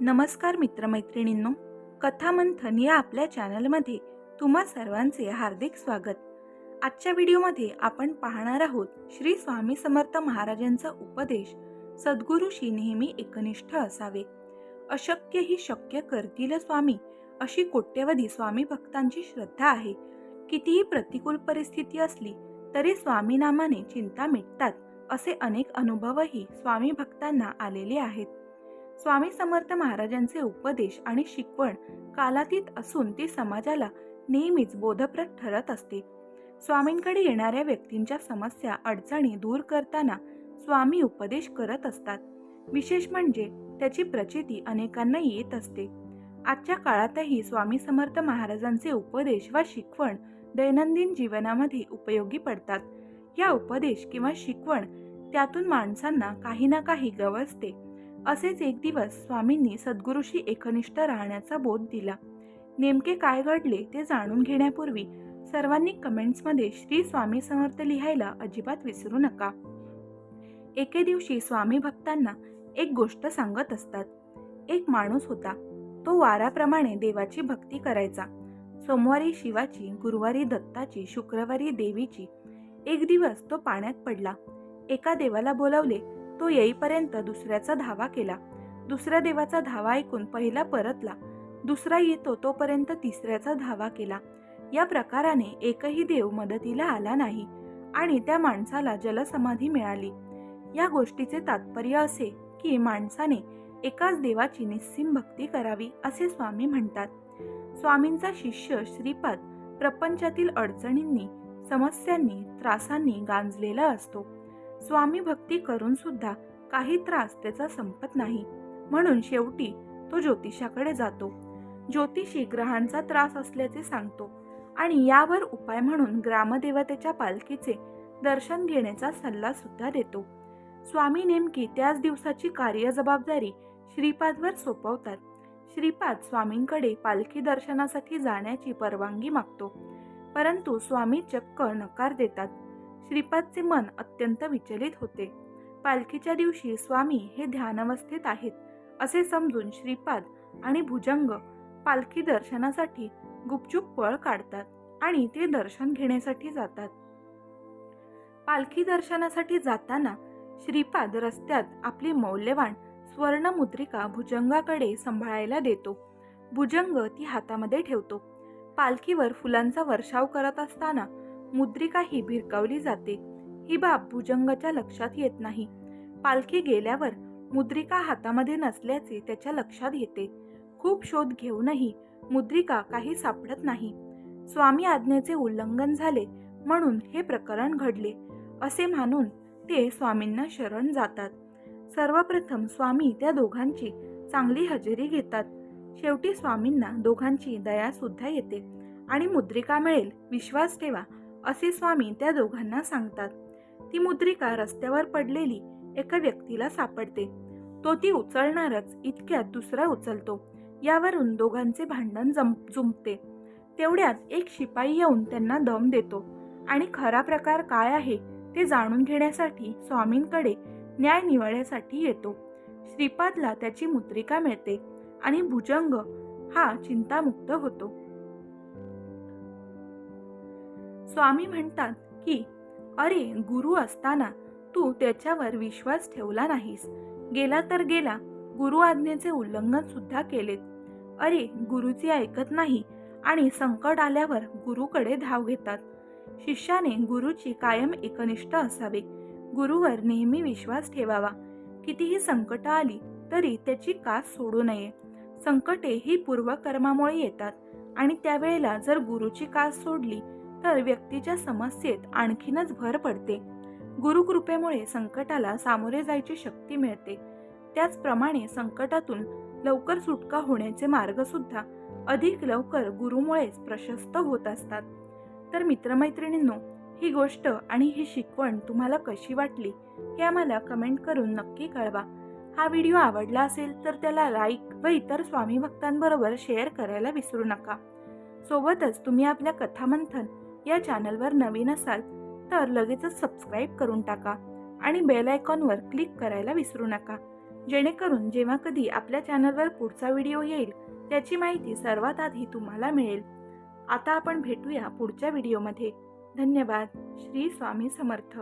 नमस्कार मित्रमैत्रिणींनो कथामंथन या आपल्या चॅनलमध्ये तुम्हा सर्वांचे हार्दिक स्वागत. आजच्या व्हिडिओमध्ये आपण पाहणार आहोत श्री स्वामी समर्थ महाराजांचा उपदेश सद्गुरूशी नेहमी एकनिष्ठ असावे. अशक्य ही शक्य करतील स्वामी अशी कोट्यवधी स्वामी भक्तांची श्रद्धा आहे. कितीही प्रतिकूल परिस्थिती असली तरी स्वामी नामाने चिंता मिटतात असे अनेक अनुभवही स्वामी भक्तांना आलेले आहेत. स्वामी समर्थ महाराजांचे उपदेश आणि शिकवण कालातीत असून ती समाजाला नेहमीच बोधप्रद ठरत असते. स्वामींकडे येणाऱ्या व्यक्तींच्या समस्या अडचणी दूर करताना स्वामी उपदेश करत असतात. विशेष म्हणजे त्याची प्रचिती अनेकांना येत असते. आजच्या काळातही स्वामी समर्थ महाराजांचे उपदेश व शिकवण दैनंदिन जीवनामध्ये उपयोगी पडतात. या उपदेश किंवा शिकवण त्यातून माणसांना काही ना काही गवसते. असेच एक दिवस स्वामींनी सद्गुरूशी एकनिष्ठ राहण्याचा बोध दिला. नेमके काय घडले ते जाणून घेण्यापूर्वी सर्वांनी कमेंट्समध्ये श्री स्वामी समर्थ लिहायला अजिबात विसरू नका. एके दिवशी स्वामी भक्तांना एक गोष्ट सांगत असतात. एक माणूस होता. तो वाराप्रमाणे देवाची भक्ती करायचा. सोमवारी शिवाची गुरुवारी दत्ताची शुक्रवारी देवीची. एक दिवस तो पाण्यात पडला. एका देवाला बोलावले तो येईपर्यंत दुसऱ्याचा धावा केला. दुसऱ्या देवाचा धावा ऐकून पहिला परतला. दुसरा येतो तोपर्यंत तिसऱ्याचा धावा केला. या प्रकाराने एकही देव मदतीला आला नाही आणि त्या माणसाला जलसमाधी मिळाली. या गोष्टीचे तात्पर्य असे की माणसाने एकाच देवाची निस्सीम भक्ती करावी असे स्वामी म्हणतात. स्वामींचा शिष्य श्रीपाद प्रपंचातील अडचणींनी समस्यांनी त्रासांनी गांजलेला असतो. स्वामी भक्ती करून सुद्धा काही त्रास त्याचा संपत नाही. म्हणून शेवटी तो ज्योतिषाकडे जातो. ज्योतिषी ग्रहांचा त्रास असल्याचे सांगतो आणि यावर उपाय म्हणून ग्रामदेवतेच्या पालखीचे दर्शन घेण्याचा सल्ला सुद्धा देतो. स्वामी नेमकी त्याच दिवसाची कार्यजबाबदारी श्रीपादवर सोपवतात. श्रीपाद स्वामींकडे पालखी दर्शनासाठी जाण्याची परवानगी मागतो. परंतु स्वामी चक्क नकार देतात. श्रीपादचे मन अत्यंत विचलित होते. पालखीच्या दिवशी स्वामी हे ध्यानावस्थेत आहेत असे समजून श्रीपाद आणि भुजंग पालखी दर्शनासाठी गुपचूप पळ काढतात आणि ते दर्शन घेण्यासाठी जातात. पालखी दर्शनासाठी जाताना श्रीपाद रस्त्यात आपली मौल्यवान स्वर्णमुद्रिका भुजंगाकडे सांभाळायला देतो. भुजंग ती हातामध्ये ठेवतो. पालखीवर फुलांचा वर्षाव करत असताना मुद्रिका ही भिरकावली जाते. ही बाब भुजंगाच्या लक्षात येत नाही. पालखी गेल्यावर मुद्रिका हातामध्ये नसल्याचे त्याच्या लक्षात येते. खूप शोध घेऊनही मुद्रिका काही सापडत नाही. स्वामी आज्ञेचे उल्लंघन झाले म्हणून हे प्रकरण घडले. असे मानून ते स्वामींना शरण जातात. सर्वप्रथम स्वामी त्या दोघांची चांगली हजेरी घेतात. शेवटी स्वामींना दोघांची दया सुद्धा येते आणि मुद्रिका मिळेल. विश्वास ठेवा. असे स्वामी त्या दोघांना सांगतात. ती मुद्रिका रस्त्यावर पडलेली एका व्यक्तीला सापडते. तो ती उचलणारच इतक्यात दुसरा उचलतो. यावरून दोघांचे भांडण जम जुंपते. तेवढ्यात एक शिपाई येऊन त्यांना दम देतो. आणि खरा प्रकार काय आहे ते जाणून घेण्यासाठी स्वामींकडे न्याय निवडण्यासाठी येतो. श्रीपादला त्याची मुद्रिका मिळते आणि भुजंग हा चिंतामुक्त होतो. स्वामी म्हणतात की अरे गुरु असताना तू त्याच्यावर विश्वास ठेवला नाहीस. गेला तर गेला गुरु आज्ञेचे उल्लंघन सुद्धा केलेत. अरे गुरुची ऐकत नाही आणि संकट आल्यावर गुरुकडे धाव घेतात. शिष्याने गुरुची कायम एकनिष्ठ असावे. गुरुवर नेहमी विश्वास ठेवावा. कितीही संकट आली तरी त्याची कास सोडू नये. संकटे ही पूर्वकर्मामुळे येतात आणि त्यावेळेला जर गुरुची कास सोडली तर व्यक्तीच्या समस्येत आणखीनच भर पडते. गुरुकृपेमुळे संकटाला सामोरे जायची शक्ती मिळते. त्याचप्रमाणे संकटातून लवकर सुटका होण्याचे मार्ग सुद्धा अधिक लवकर गुरुमुळेच प्रशस्त होत असतात. तर मित्रमैत्रिणींनो ही गोष्ट आणि ही शिकवण तुम्हाला कशी वाटली हे आम्हाला कमेंट करून नक्की कळवा. हा व्हिडिओ आवडला असेल तर त्याला लाईक व इतर स्वामी भक्तांबरोबर शेअर करायला विसरू नका. सोबतच तुम्ही आपल्या कथामंथन या चॅनलवर नवीन असाल तर लगेचच सबस्क्राईब करून टाका आणि बेल आयकॉनवर क्लिक करायला विसरू नका. जेणेकरून जेव्हा कधी आपल्या चॅनलवर पुढचा व्हिडिओ येईल त्याची माहिती सर्वात आधी तुम्हाला मिळेल. आता आपण भेटूया पुढच्या व्हिडिओमध्ये. धन्यवाद. श्री स्वामी समर्थ.